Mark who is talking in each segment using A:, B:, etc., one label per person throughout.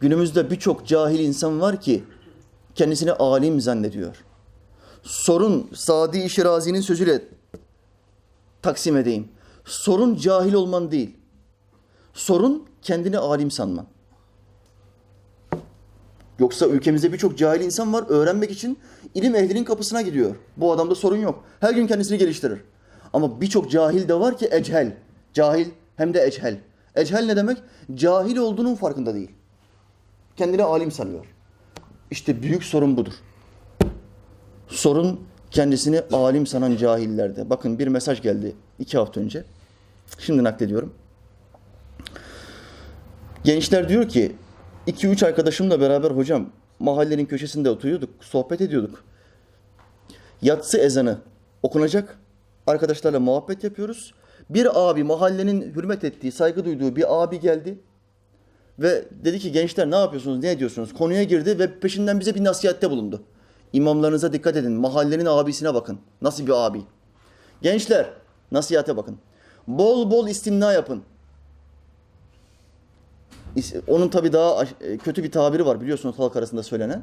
A: Günümüzde birçok cahil insan var ki kendisini alim zannediyor. Sorun Sadi Şirazi'nin sözüyle taksim edeyim. Sorun cahil olman değil. Sorun kendini alim sanman. Yoksa ülkemizde birçok cahil insan var. Öğrenmek için ilim ehlinin kapısına gidiyor. Bu adamda sorun yok. Her gün kendisini geliştirir. Ama birçok cahil de var ki echel. Cahil hem de echel. Echel ne demek? Cahil olduğunun farkında değil. Kendini alim sanıyor. İşte büyük sorun budur. Sorun kendisini alim sanan cahillerde. Bakın bir mesaj geldi iki hafta önce. Şimdi naklediyorum. Gençler diyor ki, iki üç arkadaşımla beraber hocam mahallenin köşesinde oturuyorduk, sohbet ediyorduk. Yatsı ezanı okunacak, arkadaşlarla muhabbet yapıyoruz. Bir abi, mahallenin hürmet ettiği, saygı duyduğu bir abi geldi. Ve dedi ki gençler ne yapıyorsunuz, ne ediyorsunuz? Konuya girdi ve peşinden bize bir nasihatte bulundu. İmamlarınıza dikkat edin, mahallenin abisine bakın. Nasıl bir abi? Gençler, nasihate bakın. Bol bol istimna yapın. Onun tabii daha e, kötü bir tabiri var biliyorsunuz halk arasında söylenen.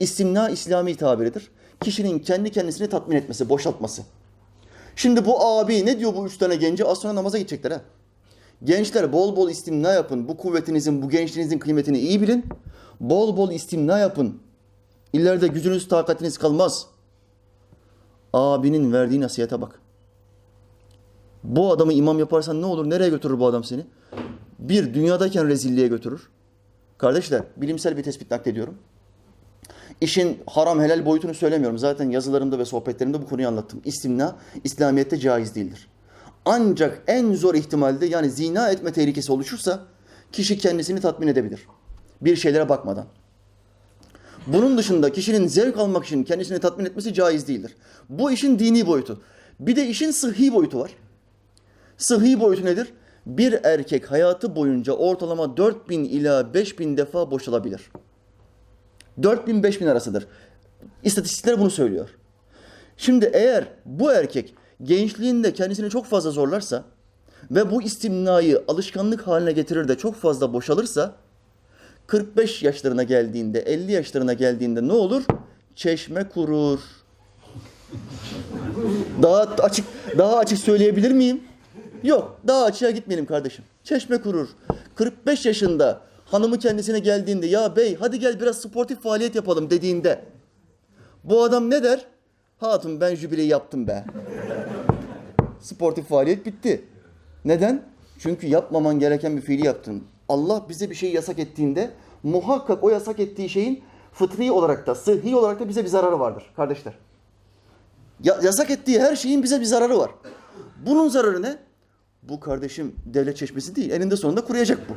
A: İstimna İslami tabiridir. Kişinin kendi kendisini tatmin etmesi, boşaltması. Şimdi bu abi ne diyor bu üç tane genci? Az sonra namaza gidecekler ha. Gençler bol bol istimna yapın. Bu kuvvetinizin, bu gençliğinizin kıymetini iyi bilin. Bol bol istimna yapın. İleride gücünüz, takatiniz kalmaz. Abinin verdiği nasihate bak. Bu adamı imam yaparsan ne olur? Nereye götürür bu adam seni? Bir, dünyadayken rezilliğe götürür. Kardeşler, bilimsel bir tespit naklediyorum. İşin haram helal boyutunu söylemiyorum. Zaten yazılarımda ve sohbetlerimde bu konuyu anlattım. İstimna, İslamiyet'te caiz değildir. Ancak en zor ihtimalde yani zina etme tehlikesi oluşursa kişi kendisini tatmin edebilir. Bir şeylere bakmadan. Bunun dışında kişinin zevk almak için kendisini tatmin etmesi caiz değildir. Bu işin dini boyutu. Bir de işin sıhhi boyutu var. Sıhhi boyutu nedir? Bir erkek hayatı boyunca ortalama 4000 ila 5000 defa boşalabilir. 4000 5000 arasıdır. İstatistikler bunu söylüyor. Şimdi eğer bu erkek gençliğinde kendisini çok fazla zorlarsa ve bu istimnayı alışkanlık haline getirir de çok fazla boşalırsa 45 yaşlarına geldiğinde, 50 yaşlarına geldiğinde ne olur? Çeşme kurur. Daha açık daha açık söyleyebilir miyim? Yok, daha açığa gitmeyelim kardeşim. Çeşme kurur. 45 yaşında hanımı kendisine geldiğinde ya bey hadi gel biraz sportif faaliyet yapalım dediğinde bu adam ne der? Hatun ben jübileyi yaptım be. Sportif faaliyet bitti. Neden? Çünkü yapmaman gereken bir fiili yaptın. Allah bize bir şey yasak ettiğinde muhakkak o yasak ettiği şeyin fıtri olarak da, sıhhi olarak da bize bir zararı vardır kardeşler. Ya, yasak ettiği her şeyin bize bir zararı var. Bunun zararı ne? Bu kardeşim devlet çeşmesi değil. Eninde sonunda kuruyacak bu.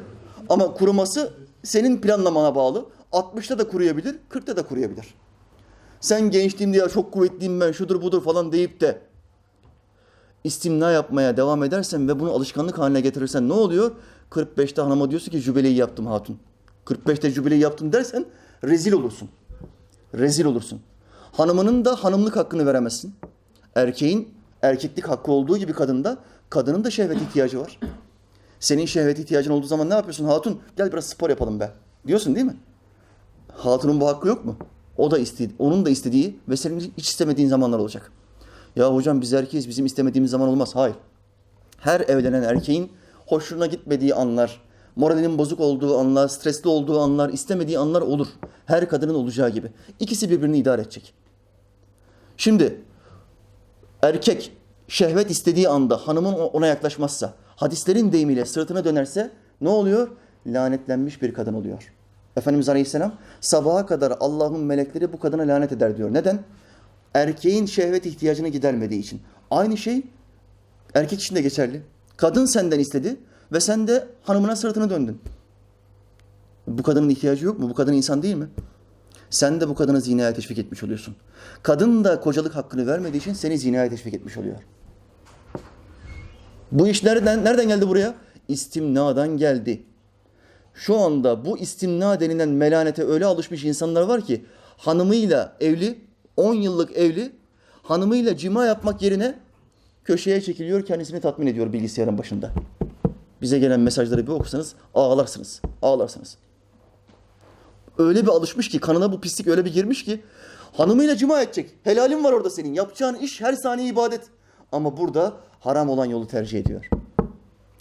A: Ama kuruması senin planlamana bağlı. 60'ta da kuruyabilir, 40'ta da kuruyabilir. Sen gençliğimde ya çok kuvvetliyim ben şudur budur falan deyip de istimna yapmaya devam edersen ve bunu alışkanlık haline getirirsen ne oluyor? 45'te hanıma diyorsun ki jübileyi yaptım hatun. 45'te jübileyi yaptım dersen rezil olursun. Rezil olursun. Hanımının da hanımlık hakkını veremezsin. Erkeğin erkeklik hakkı olduğu gibi kadında kadının da şehvet ihtiyacı var. Senin şehvet ihtiyacın olduğu zaman ne yapıyorsun? Hatun gel biraz spor yapalım be. Diyorsun değil mi? Hatunun bu hakkı yok mu? O da istedi, onun da istediği ve senin hiç istemediğin zamanlar olacak. Ya hocam biz erkeğiz, bizim istemediğimiz zaman olmaz. Hayır. Her evlenen erkeğin hoşuna gitmediği anlar, moralinin bozuk olduğu anlar, stresli olduğu anlar, istemediği anlar olur. Her kadının olacağı gibi. İkisi birbirini idare edecek. Şimdi erkek şehvet istediği anda hanımın ona yaklaşmazsa, hadislerin deyimiyle sırtına dönerse ne oluyor? Lanetlenmiş bir kadın oluyor. Efendimiz Aleyhisselam sabaha kadar Allah'ın melekleri bu kadına lanet eder diyor. Neden? Erkeğin şehvet ihtiyacını gidermediği için. Aynı şey erkek için de geçerli. Kadın senden istedi ve sen de hanımına sırtını döndün. Bu kadının ihtiyacı yok mu? Bu kadın insan değil mi? Sen de bu kadını zinaya teşvik etmiş oluyorsun. Kadın da kocalık hakkını vermediği için seni zinaya teşvik etmiş oluyor. Bu iş nereden, nereden geldi buraya? İstimnadan geldi. Şu anda bu istimna denilen melanete öyle alışmış insanlar var ki hanımıyla evli, 10 yıllık evli, hanımıyla cima yapmak yerine köşeye çekiliyor, kendisini tatmin ediyor bilgisayarın başında. Bize gelen mesajları bir okursanız ağlarsınız, ağlarsınız. öyle bir alışmış ki kanına bu pislik öyle bir girmiş ki hanımıyla cima edecek. Helalin var orada senin. Yapacağın iş her saniye ibadet. Ama burada haram olan yolu tercih ediyor.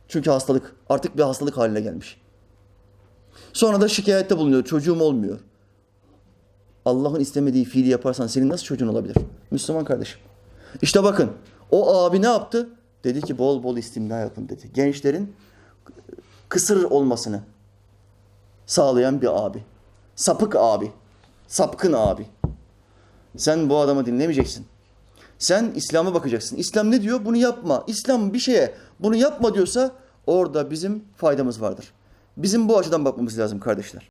A: Çünkü hastalık artık bir hastalık haline gelmiş. Sonra da şikayette bulunuyor. Çocuğum olmuyor. Allah'ın istemediği fiili yaparsan senin nasıl çocuğun olabilir? Müslüman kardeşim. İşte bakın o abi ne yaptı? Dedi ki bol bol istimna yapın dedi. Gençlerin kısır olmasını sağlayan bir abi. Sapık abi. Sapkın abi. Sen bu adamı dinlemeyeceksin. Sen İslam'a bakacaksın. İslam ne diyor? Bunu yapma. İslam bir şeye bunu yapma diyorsa orada bizim faydamız vardır. Bizim bu açıdan bakmamız lazım kardeşler.